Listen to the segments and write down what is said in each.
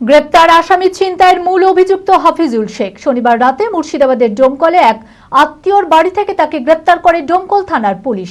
গ্রেপ্তার আসামি ছিনতাইয়ের মূল অভিযুক্ত হাফিজুল শেখ। শনিবার রাতে মুর্শিদাবাদের ডোমকলে এক আত্মীয়র বাড়ি থেকে তাকে গ্রেপ্তার করে ডোমকল থানার পুলিশ।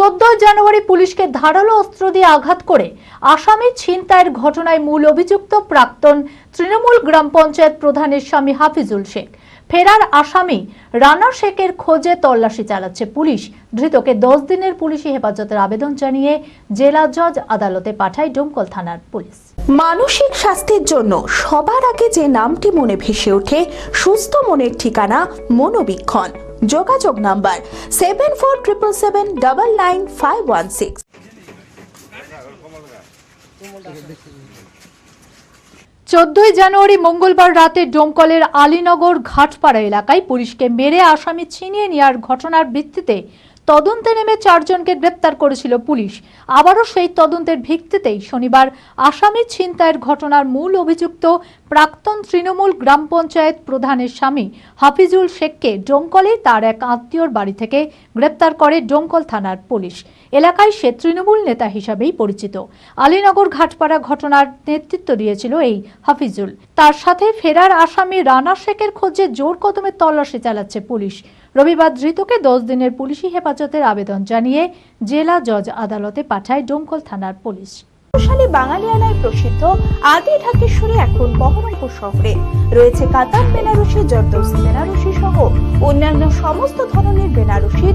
চোদ্দ জানুয়ারি পুলিশকে ধারালো অস্ত্র দিয়ে আঘাত করে আসামি ছিনতাইয়ের ঘটনায় মূল অভিযুক্ত প্রাক্তন তৃণমূল গ্রাম পঞ্চায়েত প্রধানের স্বামী হাফিজুল শেখ। ফেরার আসামি রানা শেখের খোঁজে তল্লাশি চালাচ্ছে পুলিশ। ধৃতকে দশ দিনের পুলিশি হেফাজতের আবেদন জানিয়ে জেলা জজ আদালতে পাঠায় ডোমকল থানার পুলিশ। মানসিক স্বাস্থ্যের জন্য সবার আগে যে নামটি মনে ভেসে ওঠে, সুস্থ মনের ঠিকানা মনোবীক্ষণ। যোগাযোগ number seven four triple seven double nine five one six. চোদ্দই জানুয়ারি মঙ্গলবার রাতে ডোমকলের আলীনগর ঘাটপাড়া এলাকায় পুলিশকে মেরে আসামি ছিনিয়ে নেওয়ার ঘটনার ভিত্তিতে তদন্তে নেমে চারজনকে গ্রেপ্তার করেছিল পুলিশ। আবারও সেই তদন্তের ভিত্তিতেই শনিবার আসামি ছিনতাইয়ের ঘটনার মূল অভিযুক্ত প্রাক্তন তৃণমূল গ্রাম পঞ্চায়েত প্রধানের স্বামী হাফিজুল শেখকে ডোমকলে তার এক আত্মীয়র বাড়ি থেকে গ্রেপ্তার করে ডোমকল থানার পুলিশ। এলাকায় সে তৃণমূল নেতা হিসাবেই পরিচিত। আলীনগর ঘাটপাড়া ঘটনার নেতৃত্ব দিয়েছিল এই হাফিজুল। তার সাথে ফেরার আসামি রানা শেখের খোঁজে জোর কদমে তল্লাশি চালাচ্ছে পুলিশ। রবিবার ধৃতকে দশ দিনের পুলিশি হেফাজতের আবেদন জানিয়ে জেলা জজ আদালতে পাঠায় ডোমকল থানার পুলিশ। বাঙালিয়ানায় প্রসিদ্ধ আদি এখন শহরে। রয়েছে কাতার, বেনারসি বেনারসি সহ অন্যান্য সমস্ত ধরনের বেনারসির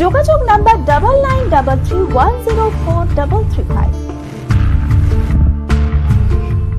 যোগাযোগ number double nine double three one zero four double three five